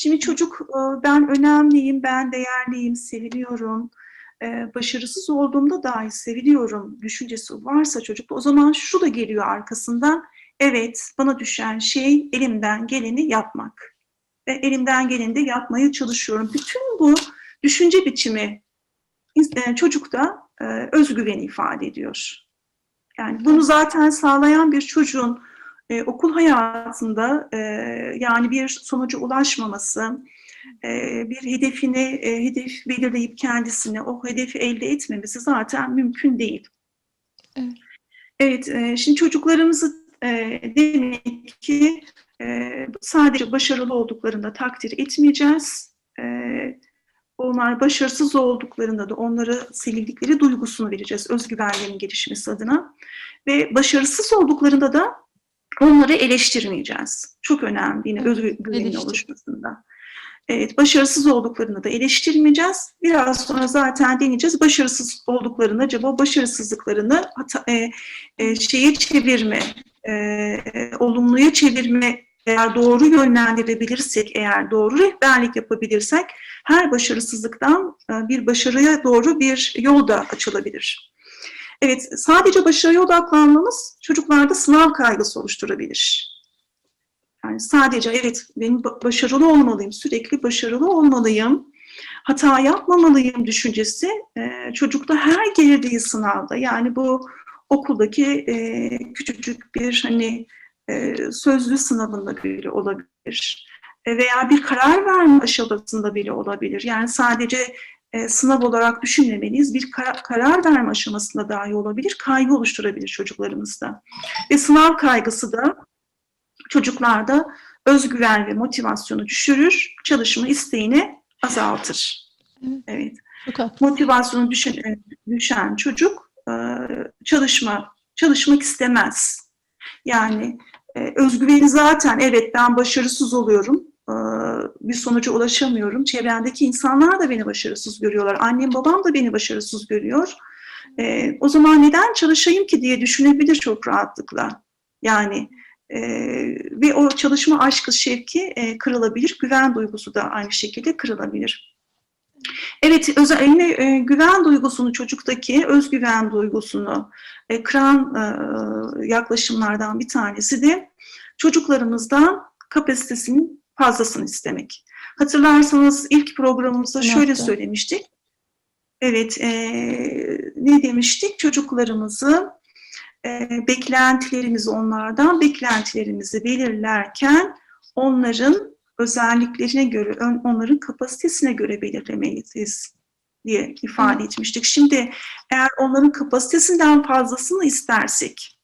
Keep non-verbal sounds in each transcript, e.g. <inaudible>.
Şimdi çocuk e, ben önemliyim, ben değerliyim, seviliyorum, e, başarısız olduğumda dahi seviliyorum düşüncesi varsa çocukta o zaman şu da geliyor arkasından. Evet, bana düşen şey elimden geleni yapmak. Ve elimden geleni de yapmaya çalışıyorum. Bütün bu düşünce biçimi e, çocukta özgüveni ifade ediyor. Yani bunu zaten sağlayan bir çocuğun e, okul hayatında e, yani bir sonuca ulaşmaması, e, bir hedefini e, hedef belirleyip kendisine o hedefi elde etmemesi zaten mümkün değil. Evet. Evet, e, şimdi çocuklarımızı demek ki sadece başarılı olduklarında takdir etmeyeceğiz. Onlar başarısız olduklarında da onlara sevildikleri duygusunu vereceğiz özgüvenlerinin gelişmesi adına. Ve başarısız olduklarında da onları eleştirmeyeceğiz. Çok önemli yine eleştir. oluşmasında. Evet, başarısız olduklarını da eleştirmeyeceğiz. Biraz sonra zaten deneyeceğiz. Başarısız olduklarını, acaba başarısızlıklarını hata, e, e, şeye çevirme, e, olumluya çevirme eğer doğru yönlendirebilirsek, eğer doğru rehberlik yapabilirsek her başarısızlıktan e, bir başarıya doğru bir yol da açılabilir. Evet, sadece başarıya odaklanmamız çocuklarda sınav kaygısı oluşturabilir. Yani sadece evet benim ba- başarılı olmalıyım, sürekli başarılı olmalıyım, hata yapmamalıyım düşüncesi e, çocukta her girdiği sınavda yani bu okuldaki e, küçücük bir hani e, sözlü sınavında bile olabilir E, veya bir karar verme aşamasında bile olabilir. Yani sadece e, sınav olarak düşünmemeliyiz. Bir kara- karar verme aşamasında dahi olabilir. Kaygı oluşturabilir çocuklarımızda. Ve sınav kaygısı da çocuklarda özgüven ve motivasyonu düşürür, çalışma isteğini azaltır. Evet. Motivasyonu düşen, düşen çocuk e, çalışma çalışmak istemez. Yani e, özgüveni zaten evet ben başarısız oluyorum, e, bir sonuca ulaşamıyorum. Çevrendeki insanlar da beni başarısız görüyorlar. Annem babam da beni başarısız görüyor. E, o zaman neden çalışayım ki diye düşünebilir çok rahatlıkla. Yani e, ve o çalışma aşkı, şevki e, kırılabilir. Güven duygusu da aynı şekilde kırılabilir. Evet, özellikle e, güven duygusunu çocuktaki özgüven duygusunu e, e, yaklaşımlardan bir tanesi de çocuklarımızdan kapasitesinin fazlasını istemek. Hatırlarsanız ilk programımızda şöyle söylemiştik. Evet, e, ne demiştik? Çocuklarımızı e, beklentilerimizi onlardan, beklentilerimizi belirlerken onların özelliklerine göre, onların kapasitesine göre belirlemeliyiz diye ifade etmiştik. Şimdi eğer onların kapasitesinden fazlasını istersek,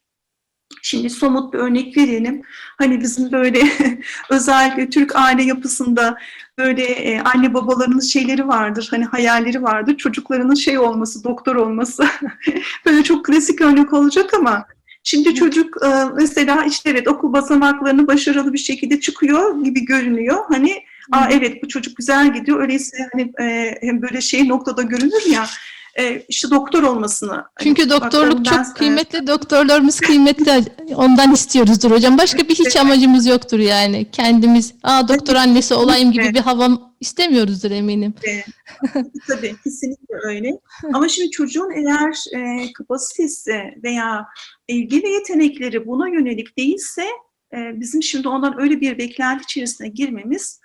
şimdi somut bir örnek verelim. Hani bizim böyle <laughs> özellikle Türk aile yapısında böyle e, anne babalarının şeyleri vardır, hani hayalleri vardır. Çocuklarının şey olması, doktor olması. <laughs> böyle çok klasik örnek olacak ama Şimdi çocuk e, mesela işte evet okul basamaklarını başarılı bir şekilde çıkıyor gibi görünüyor. Hani Aa, evet bu çocuk güzel gidiyor. Öyleyse hani e, hem böyle şey noktada görünür ya e, işte doktor olmasını. hani Çünkü doktorluk bakalım ben- çok kıymetli, doktorlarımız kıymetli. Ondan istiyoruzdur hocam. Başka bir hiç amacımız yoktur yani. Kendimiz, aa doktor annesi olayım gibi bir havam istemiyoruzdur eminim. Tabii kesinlikle öyle. Ama şimdi çocuğun eğer e, kapasitesi veya ilgi ve yetenekleri buna yönelik değilse e, bizim şimdi ondan öyle bir beklenti içerisine girmemiz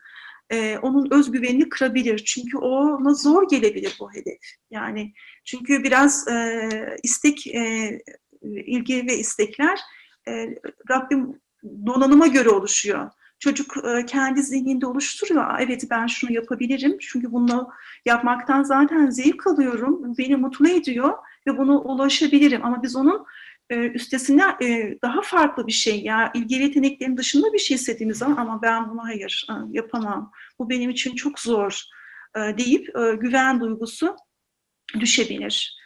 e, onun özgüvenini kırabilir. Çünkü ona zor gelebilir bu hedef. Yani çünkü biraz e, istek, e, ilgi ve istekler e, Rabbim donanıma göre oluşuyor. Çocuk e, kendi zihninde oluşturuyor. "Aa, Evet ben şunu yapabilirim. Çünkü bunu yapmaktan zaten zevk alıyorum. Beni mutlu ediyor ve buna ulaşabilirim. Ama biz onun üstesine e, daha farklı bir şey ya ilgi ve yeteneklerin dışında bir şey istediğimiz zaman ama ben bunu hayır e, yapamam. Bu benim için çok zor e, deyip e, güven duygusu düşebilir.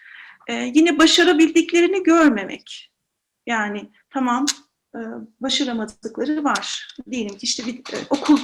Yine başarabildiklerini görmemek. Yani tamam başaramadıkları var. Diyelim ki işte bir okul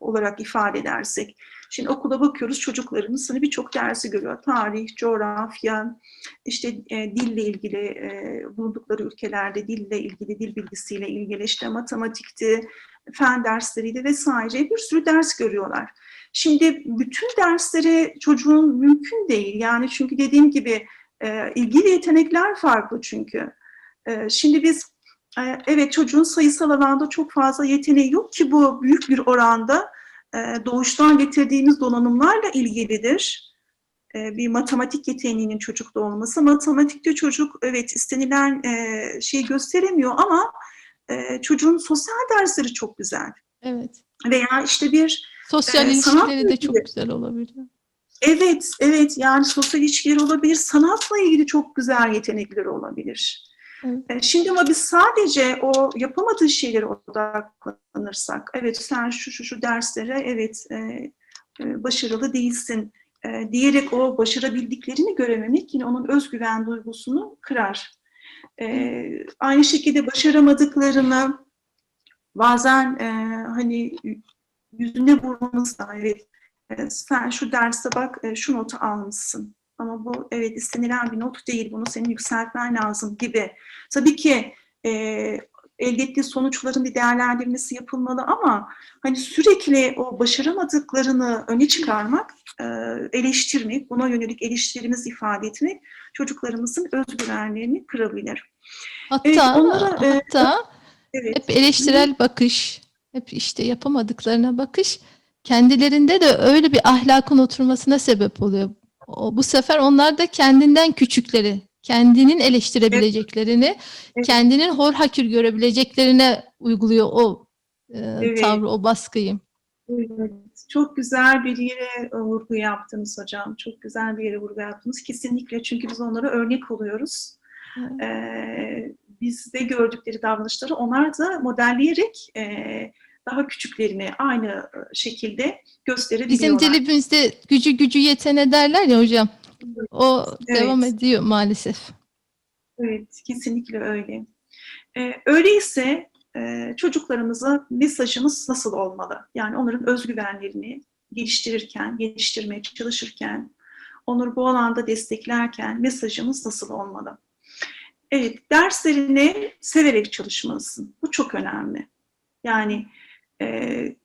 olarak ifade edersek. Şimdi okula bakıyoruz çocuklarımız hani birçok dersi görüyor. Tarih, coğrafya, işte e, dille ilgili e, bulundukları ülkelerde dille ilgili, dil bilgisiyle ilgili işte matematikti, fen dersleriyle vesaire bir sürü ders görüyorlar. Şimdi bütün dersleri çocuğun mümkün değil. Yani çünkü dediğim gibi e, ilgi ve yetenekler farklı çünkü. E, şimdi biz e, evet çocuğun sayısal alanda çok fazla yeteneği yok ki bu büyük bir oranda doğuştan getirdiğimiz donanımlarla ilgilidir. E, bir matematik yeteneğinin çocukta olması. Matematikte çocuk evet istenilen e, şeyi gösteremiyor ama e, çocuğun sosyal dersleri çok güzel. Evet. Veya işte bir Sosyal Ee, sanatla ilişkileri de çok güzel olabiliyor. Evet, evet yani sosyal ilişkiler olabilir, sanatla ilgili çok güzel yetenekleri olabilir. E, Şimdi ama biz sadece o yapamadığı şeylere odaklanırsak, evet sen şu şu şu derslere evet e, e, başarılı değilsin e, diyerek o başarabildiklerini görememek yine onun özgüven duygusunu kırar. E, aynı şekilde başaramadıklarını bazen e, hani yüzüne vurmamızla evet e, sen şu derste bak şu notu almışsın ama bu evet istenilen bir not değil bunu senin yükseltmen lazım gibi. Tabii ki e, elde ettiği sonuçların bir değerlendirmesi yapılmalı ama hani sürekli o başaramadıklarını öne çıkarmak, e, eleştirmek, buna yönelik eleştirimizi ifade etmek çocuklarımızın özgüvenlerini kırabilir. Hatta Evet, onlara, e, hatta <laughs> Evet. hep eleştirel bakış, hep işte yapamadıklarına bakış kendilerinde de öyle bir ahlakın oturmasına sebep oluyor. O, bu sefer onlar da kendinden küçükleri, kendinin eleştirebileceklerini, Evet. kendinin hor hakir görebileceklerine uyguluyor o e, Evet. tavrı, o baskıyı. Evet, çok güzel bir yere e, vurgu yaptınız hocam. Çok güzel bir yere vurgu yaptınız. Kesinlikle çünkü biz onlara örnek oluyoruz. Evet. Ee, bizde gördükleri davranışları onlar da modelleyerek e, daha küçüklerini aynı e, şekilde Bizim gösterebiliyorlar. dilimizde gücü gücü yetene derler ya hocam. O Evet. devam ediyor maalesef. Evet, kesinlikle öyle. Ee, öyleyse e, çocuklarımıza mesajımız nasıl olmalı? Yani onların özgüvenlerini geliştirirken, geliştirmeye çalışırken, onları bu alanda desteklerken mesajımız nasıl olmalı? Evet, derslerini severek çalışmalısın. Bu çok önemli. Yani e,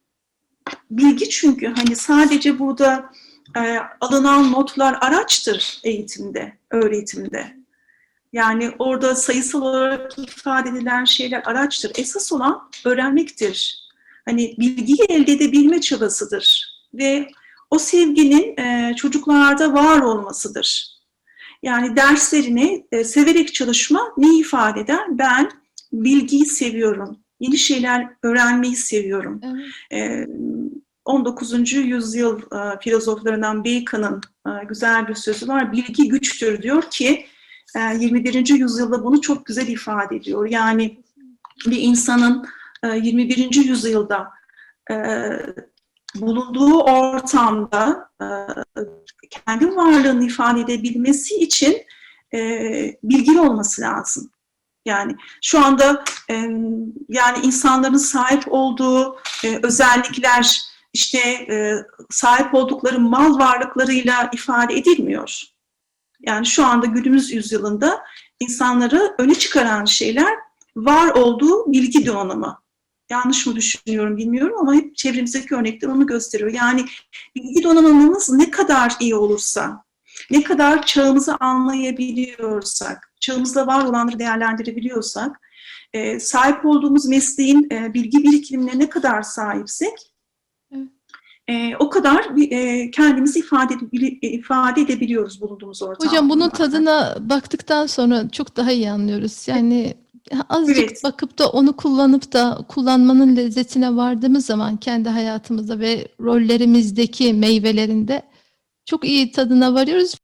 bilgi çünkü hani sadece burada e, alınan notlar araçtır eğitimde, öğretimde. Yani orada sayısal olarak ifade edilen şeyler araçtır. Esas olan öğrenmektir. Hani bilgiyi elde edebilme çabasıdır. Ve o sevginin e, çocuklarda var olmasıdır. Yani derslerini e, severek çalışma ne ifade eder? Ben bilgiyi seviyorum. Yeni şeyler öğrenmeyi seviyorum. Evet. E, 19. yüzyıl filozoflarından Bacon'ın güzel bir sözü var. Bilgi güçtür diyor ki e, 21. yüzyılda bunu çok güzel ifade ediyor. Yani bir insanın e, 21. yüzyılda bulunduğu ortamda kendi varlığını ifade edebilmesi için bilgili olması lazım. Yani şu anda e, yani insanların sahip olduğu e, özellikler işte e, sahip oldukları mal varlıklarıyla ifade edilmiyor. Yani şu anda günümüz yüzyılında insanları öne çıkaran şeyler var olduğu bilgi donanımı. Yanlış mı düşünüyorum bilmiyorum ama hep çevremizdeki örnekler onu gösteriyor. Yani bilgi donanımımız ne kadar iyi olursa, ne kadar çağımızı anlayabiliyorsak, çağımızda var olanları değerlendirebiliyorsak, e, sahip olduğumuz mesleğin e, bilgi birikimine ne kadar sahipsek, Evet. e, o kadar e, kendimizi ifade, e, ifade edebiliyoruz bulunduğumuz ortamda. Hocam bunun tadına baktıktan sonra çok daha iyi anlıyoruz. Yani azıcık Evet. bakıp da onu kullanıp da kullanmanın lezzetine vardığımız zaman kendi hayatımızda ve rollerimizdeki meyvelerinde çok iyi tadına varıyoruz.